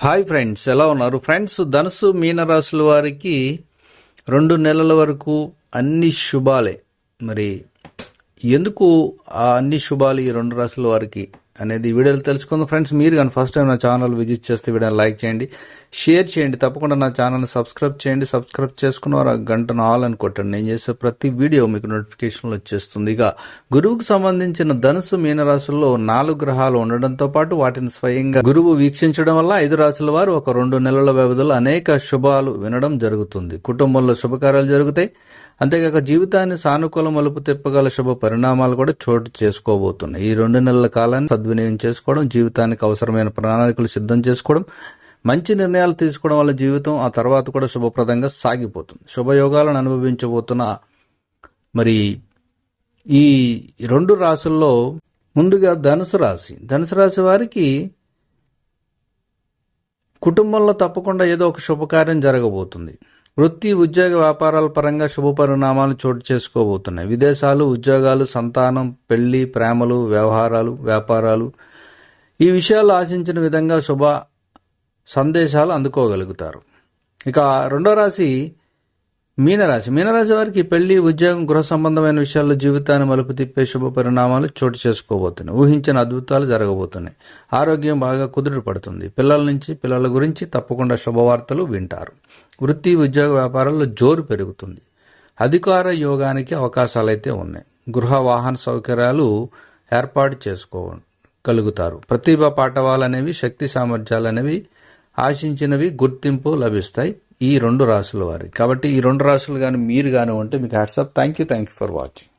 Hi friends ఎలా ఉన్నారు? Friends ధనుసు మీనరాశుల వారికి రెండు నెలల వరకు అన్ని శుభాలే. మరి ఎందుకు ఆ అన్ని శుభాలు ఈ రెండు రాశుల వారికి అనేది వీడియోలు తెలుసుకుందాం. ఫ్రెండ్స్ మీరు కానీ ఫస్ట్ టైం నా ఛానల్ విజిట్ చేస్తే వీడియోని లైక్ చేయండి షేర్ చేయండి తప్పకుండా నా ఛానల్ని సబ్స్క్రైబ్ చేయండి. సబ్స్క్రైబ్ చేసుకున్న వారు ఆ గంటను ఆల్ అని కొట్టండి. నేను చేసే ప్రతి వీడియో మీకు నోటిఫికేషన్లు వచ్చేస్తుంది. ఇక గురువుకు సంబంధించిన ధనుసు మీనరాశుల్లో నాలుగు గ్రహాలు ఉండడంతో పాటు వాటిని స్వయంగా గురువు వీక్షించడం వల్ల ఐదు రాశుల వారు ఒక రెండు నెలల వ్యవధిలో అనేక శుభాలు వినడం జరుగుతుంది. కుటుంబంలో శుభకార్యాలు జరుగుతాయి. అంతేకాక జీవితాన్ని సానుకూల మలుపు తిప్పగల శుభ పరిణామాలు కూడా చోటు చేసుకోబోతున్నాయి. ఈ రెండు నెలల కాలాన్ని సద్వినియోగం చేసుకోవడం జీవితానికి అవసరమైన ప్రణాళికలు సిద్ధం చేసుకోవడం మంచి నిర్ణయాలు తీసుకోవడం వల్ల జీవితం ఆ తర్వాత కూడా శుభప్రదంగా సాగిపోతుంది. శుభయోగాలను అనుభవించబోతున్న మరి ఈ రెండు రాసుల్లో ముందుగా ధనుసు రాశి. ధనుసు రాశి వారికి కుటుంబంలో తప్పకుండా ఏదో ఒక శుభకార్యం జరగబోతుంది. వృత్తి ఉద్యోగ వ్యాపారాల పరంగా శుభ పరిణామాలు చోటు చేసుకోబోతున్నాయి. విదేశాలు ఉద్యోగాలు సంతానం పెళ్ళి ప్రేమలు వ్యవహారాలు వ్యాపారాలు. ఈ విషయాలు ఆశించిన విధంగా శుభ సందేశాలు అందుకోగలుగుతారు. ఇక రెండో రాశి మీనరాశి. మీనరాశి వారికి పెళ్ళి ఉద్యోగం గృహ సంబంధమైన విషయాల్లో జీవితాన్ని మలుపు తిప్పే శుభ పరిణామాలు చోటు చేసుకోబోతున్నాయి. ఊహించిన అద్భుతాలు జరగబోతున్నాయి. ఆరోగ్యం బాగా కుదురు పడుతుంది. పిల్లల నుంచి పిల్లల గురించి తప్పకుండా శుభవార్తలు వింటారు. వృత్తి ఉద్యోగ వ్యాపారాల్లో జోరు పెరుగుతుంది. అధికార యోగానికి అవకాశాలు అయితే ఉన్నాయి. గృహ వాహన సౌకర్యాలు ఏర్పాటు చేసుకోగలుగుతారు. ప్రతిభ పాఠవాలనేవి శక్తి సామర్థ్యాలు అనేవి ఆశించినవి గుర్తింపు లభిస్తాయి. ఈ రెండు రాసుల వారి. కాబట్టి ఈ రెండు రాసులు కానీ మీరు కానీ ఉంటే మీకు hats off thank you thank you for watching